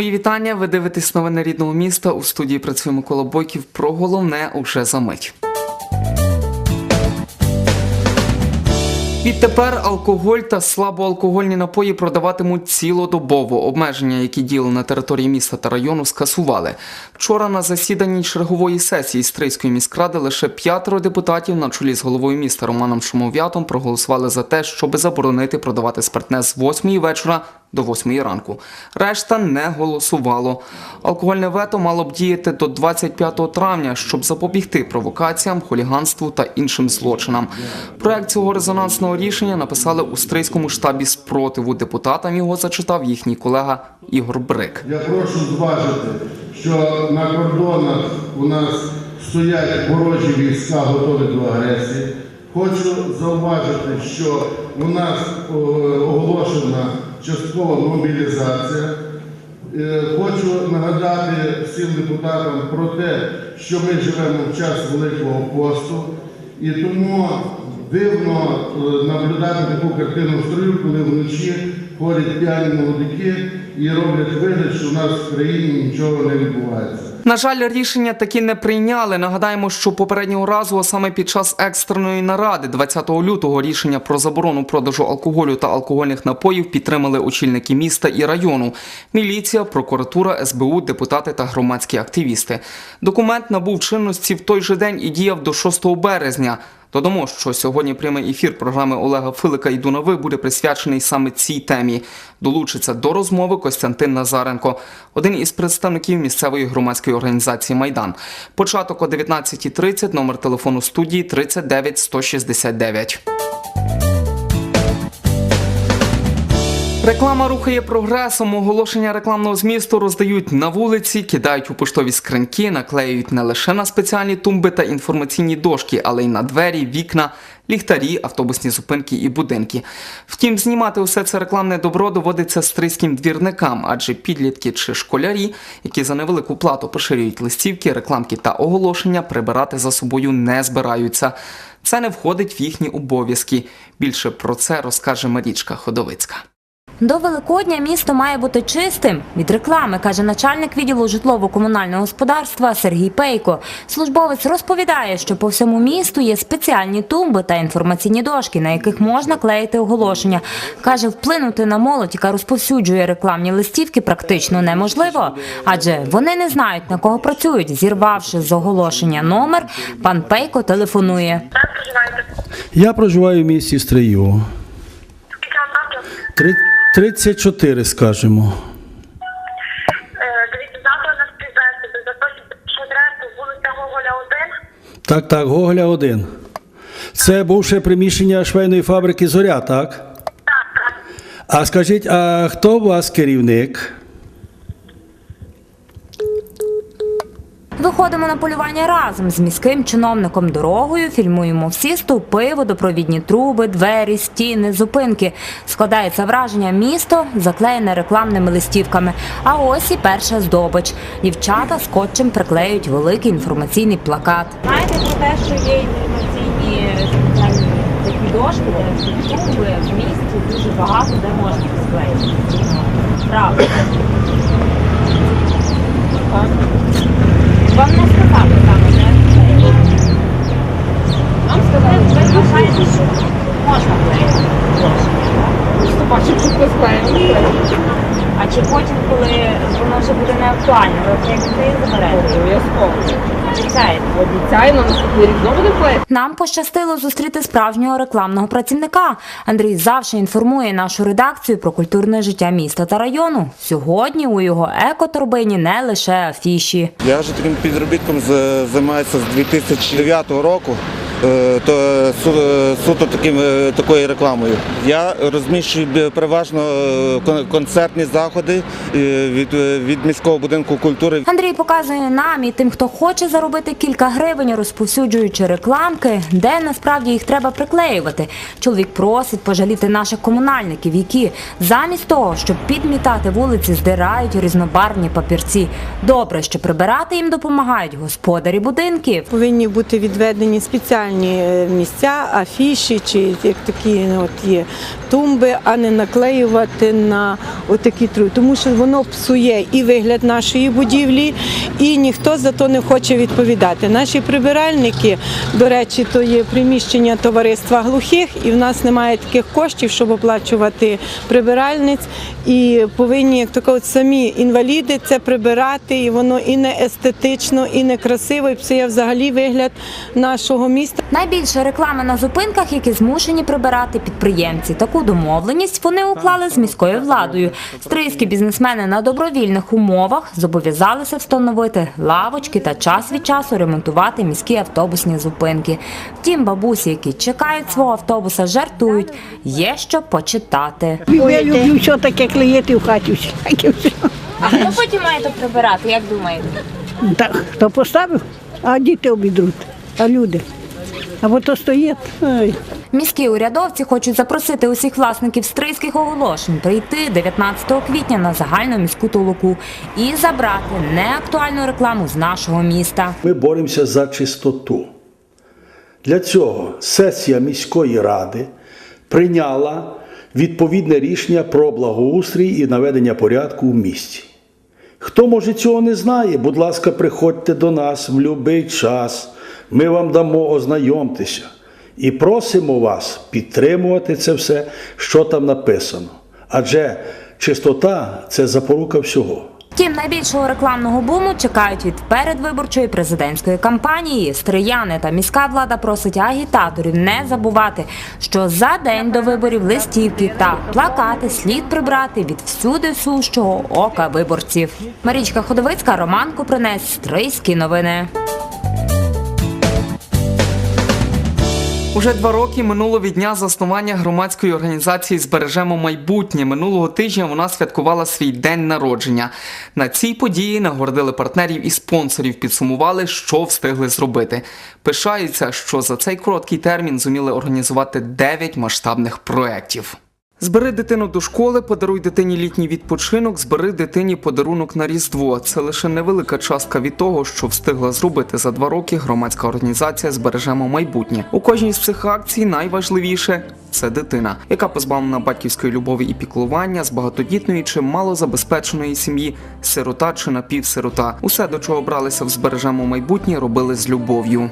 Мої вітання. Ви дивитесь новини рідного міста. У студії працює Микола Бойків. Про головне уже за мить. Відтепер алкоголь та слабоалкогольні напої продаватимуть цілодобово. Обмеження, які діяли на території міста та району, скасували. Вчора на засіданні чергової сесії Стрийської міськради лише п'ятеро депутатів на чолі з головою міста Романом Шумов'ятом проголосували за те, щоб заборонити продавати спиртне з 8 вечора до 8 ранку. Решта не голосувало. Алкогольне вето мало б діяти до 25 травня, щоб запобігти провокаціям, хуліганству та іншим злочинам. Проект цього резонансного рішення написали у стрийському штабі спротиву. Депутатам його зачитав їхній колега Ігор Брик. Я прошу зважити, що на кордонах у нас стоять ворожі війська, готові до агресії. Хочу зауважити, що у нас оголошена часткова мобілізація. Е, Хочу нагадати всім депутатам про те, що ми живемо в час Великого посту, і тому дивно е, наблюдати таку картину строю, коли вночі ходять п'яні молодики і роблять вигляд, що в нас в країні нічого не відбувається. На жаль, рішення таки не прийняли. Нагадаємо, що попереднього разу, а саме під час екстреної наради, 20 лютого, рішення про заборону продажу алкоголю та алкогольних напоїв підтримали очільники міста і району, міліція, прокуратура, СБУ, депутати та громадські активісти. Документ набув чинності в той же день і діяв до 6 березня. Додамо, що сьогодні прямий ефір програми Олега Филика і Дунави буде присвячений саме цій темі. Долучиться до розмови Костянтин Назаренко, один із представників місцевої громадської організації Майдан. Початок о 19.30, номер телефону студії 39 169. Реклама рухає прогресом. Оголошення рекламного змісту роздають на вулиці, кидають у поштові скриньки, наклеюють не лише на спеціальні тумби та інформаційні дошки, але й на двері, вікна, ліхтарі, автобусні зупинки і будинки. Втім, знімати усе це рекламне добро доводиться стрийським двірникам, адже підлітки чи школярі, які за невелику плату поширюють листівки, рекламки та оголошення, прибирати за собою не збираються. Це не входить в їхні обов'язки. Більше про це розкаже Марічка Ходовицька. До Великодня місто має бути чистим від реклами, каже начальник відділу житлово-комунального господарства Сергій Пейко. Службовець розповідає, що по всьому місту є спеціальні тумби та інформаційні дошки, на яких можна клеїти оголошення. Каже, вплинути на молодь, яка розповсюджує рекламні листівки, практично неможливо, адже вони не знають на кого працюють. Зірвавши з оголошення номер, пан Пейко телефонує. Я проживаю в місті Стрию. Скільки вам років? Три- 34, скажімо. Е, Дивіться, завтра адресу, вулиця Гоголя 1. Так, так, Гоголя 1. Це бувше приміщення швейної фабрики Зоря, так? Так, так. А скажіть, а хто у вас керівник? Виходимо на полювання разом з міським чиновником дорогою, фільмуємо всі стовпи, водопровідні труби, двері, стіни, зупинки. Складається враження місто, заклеєне рекламними листівками. А ось і перша здобич. Дівчата скотчем приклеюють великий інформаційний плакат. Знаєте про те, що є інформаційні такі дошки, де в місті дуже багато де можна склеїти. Правда. Так. Вам не сказали там де? Вам сказали, що можна. Клеїти дошки, Бачив, що склеїмо. А чи потім, коли воно вже буде не актуально, ви і заберете? Обов'язково. Обіцяєте? Обіцяю, на наступний рік знову буде клеїти. Нам пощастило зустріти справжнього рекламного працівника. Андрій завжди інформує нашу редакцію про культурне життя міста та району. Сьогодні у його екоторбині не лише афіші. Я вже таким підробітком з- займаюся з 2009 року. е, То е, суто таким е, такою рекламою. Я розміщую переважно е, концертні заходи е, від, е, від міського будинку культури. Андрій показує нам і тим, хто хоче заробити кілька гривень, розповсюджуючи рекламки, де насправді їх треба приклеювати. Чоловік просить пожаліти наших комунальників, які замість того, щоб підмітати вулиці, здирають різнобарвні папірці. Добре, що прибирати їм допомагають господарі будинків. Повинні бути відведені спеціальні е, місця, афіші чи як такі ну, от є тумби, а не наклеювати на отакі труби, тому що воно псує і вигляд нашої будівлі, і ніхто за то не хоче відповідати. Наші прибиральники, до речі, то є приміщення товариства глухих, і в нас немає таких коштів, щоб оплачувати прибиральниць. І повинні, як то кажуть, самі інваліди це прибирати, і воно і не естетично, і не красиво, і псує взагалі вигляд нашого міста. Найбільше реклами на зупинках, які змушені прибирати підприємці. Таку домовленість вони уклали з міською владою. Стрийські бізнесмени на добровільних умовах зобов'язалися встановити лавочки та час від часу ремонтувати міські автобусні зупинки. Втім, бабусі, які чекають свого автобуса, жартують. Є що почитати. Я люблю все таке клеїти в хаті. А хто потім має то прибирати, як думаєте? Так, хто поставив, а діти обідруть, а люди. Або то стоїть. Міські урядовці хочуть запросити усіх власників стрийських оголошень прийти 19 квітня на загальну міську толоку і забрати неактуальну рекламу з нашого міста. Ми боремося за чистоту. Для цього сесія міської ради прийняла відповідне рішення про благоустрій і наведення порядку в місті. Хто може цього не знає, будь ласка, приходьте до нас в будь-який час. Ми вам дамо ознайомтеся і просимо вас підтримувати це все, що там написано. Адже чистота це запорука всього. Втім, найбільшого рекламного буму чекають від передвиборчої президентської кампанії. Стрияни та міська влада просить агітаторів не забувати, що за день до виборів листівки та плакати слід прибрати від всюди сущого ока виборців. Марічка Ходовицька, Роман Купринець, Стрийські новини. Уже два роки минуло від дня заснування громадської організації Збережемо майбутнє. Минулого тижня вона святкувала свій день народження. На цій події нагородили партнерів і спонсорів, підсумували, що встигли зробити. Пишаються, що за цей короткий термін зуміли організувати 9 масштабних проєктів. Збери дитину до школи, подаруй дитині літній відпочинок, збери дитині подарунок на Різдво. Це лише невелика частка від того, що встигла зробити за два роки громадська організація Збережемо майбутнє. У кожній з цих акцій найважливіше це дитина, яка позбавлена батьківської любові і піклування з багатодітної чи малозабезпеченої сім'ї, сирота чи напівсирота. Усе, до чого бралися в збережемо майбутнє, робили з любов'ю.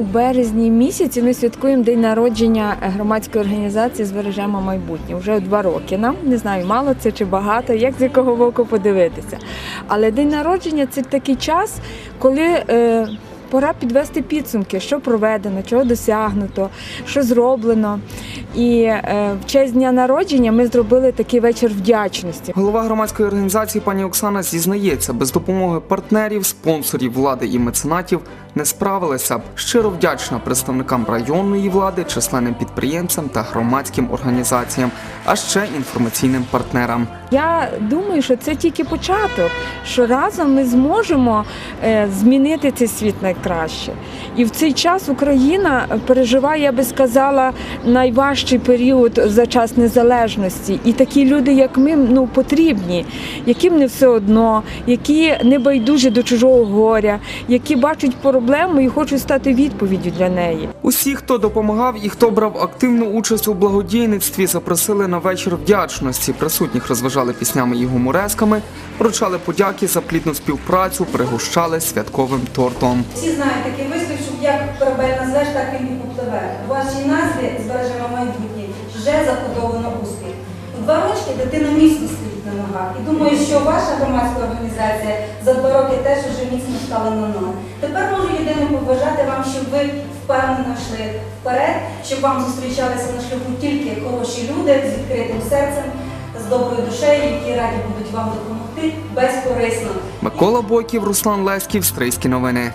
У березні місяці ми святкуємо день народження громадської організації Збережемо майбутнє. Вже два роки нам не знаю, мало це чи багато, як з якого боку подивитися. Але день народження це такий час, коли. Е, Пора підвести підсумки, що проведено, чого досягнуто, що зроблено. І е, в честь дня народження ми зробили такий вечір вдячності. Голова громадської організації пані Оксана зізнається, без допомоги партнерів, спонсорів влади і меценатів не справилася б. Щиро вдячна представникам районної влади, численним підприємцям та громадським організаціям, а ще інформаційним партнерам. Я думаю, що це тільки початок, що разом ми зможемо е, змінити цей світ найкраще. І в цей час Україна переживає, я би сказала, найважчий період за час незалежності. І такі люди, як ми, ну потрібні, яким не все одно, які не байдужі до чужого горя, які бачать проблему і хочуть стати відповіддю для неї. Усі, хто допомагав і хто брав активну участь у благодійництві, запросили на вечір вдячності. Присутніх розважали піснями і гуморесками, вручали подяки за плідну співпрацю, пригощали святковим тортом. Всі знають такий вислів, що як корабель назвеш, так він і попливе. У вашій назві збережемо майбутнє вже закодовано успіх. У два рочки дитина стоїть на ногах. І думаю, що ваша громадська організація за два роки теж вже міцно стала на ноги. Тепер можу єдине побажати вам, щоб ви впевнено йшли вперед, щоб вам зустрічалися на шляху тільки хороші люди з відкритим серцем, з доброю душею, які раді будуть вам допомогти безкорисно. Микола Бойків, Руслан Леськів, Стрийські новини.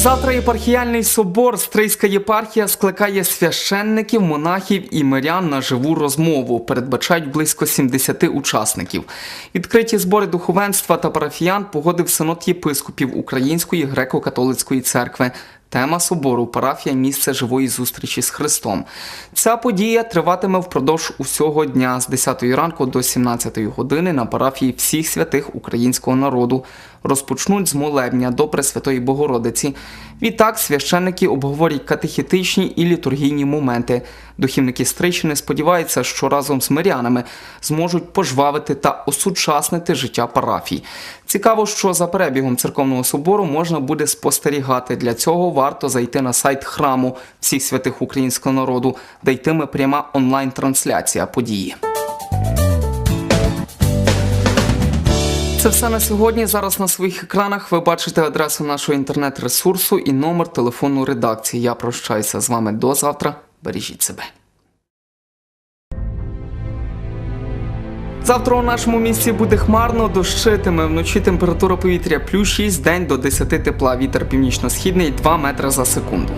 Завтра єпархіальний собор Стрийська єпархія скликає священників, монахів і мирян на живу розмову. Передбачають близько 70 учасників. Відкриті збори духовенства та парафіян погодив синод єпископів Української греко-католицької церкви. Тема собору парафія місце живої зустрічі з Христом. Ця подія триватиме впродовж усього дня з 10 ранку до 17 години на парафії всіх святих українського народу розпочнуть з молебня до Пресвятої Богородиці. Відтак священники обговорять катехітичні і літургійні моменти. Духівники Стрийщини сподіваються, що разом з мирянами зможуть пожвавити та осучаснити життя парафій. Цікаво, що за перебігом церковного собору можна буде спостерігати. Для цього варто зайти на сайт храму всіх святих українського народу, де йтиме пряма онлайн-трансляція події. Це все на сьогодні. Зараз на своїх екранах ви бачите адресу нашого інтернет-ресурсу і номер телефону редакції. Я прощаюся з вами до завтра. Бережіть себе. Завтра у нашому місті буде хмарно, дощитиме. Вночі температура повітря плюс 6, день до 10 тепла. Вітер північно-східний 2 метри за секунду.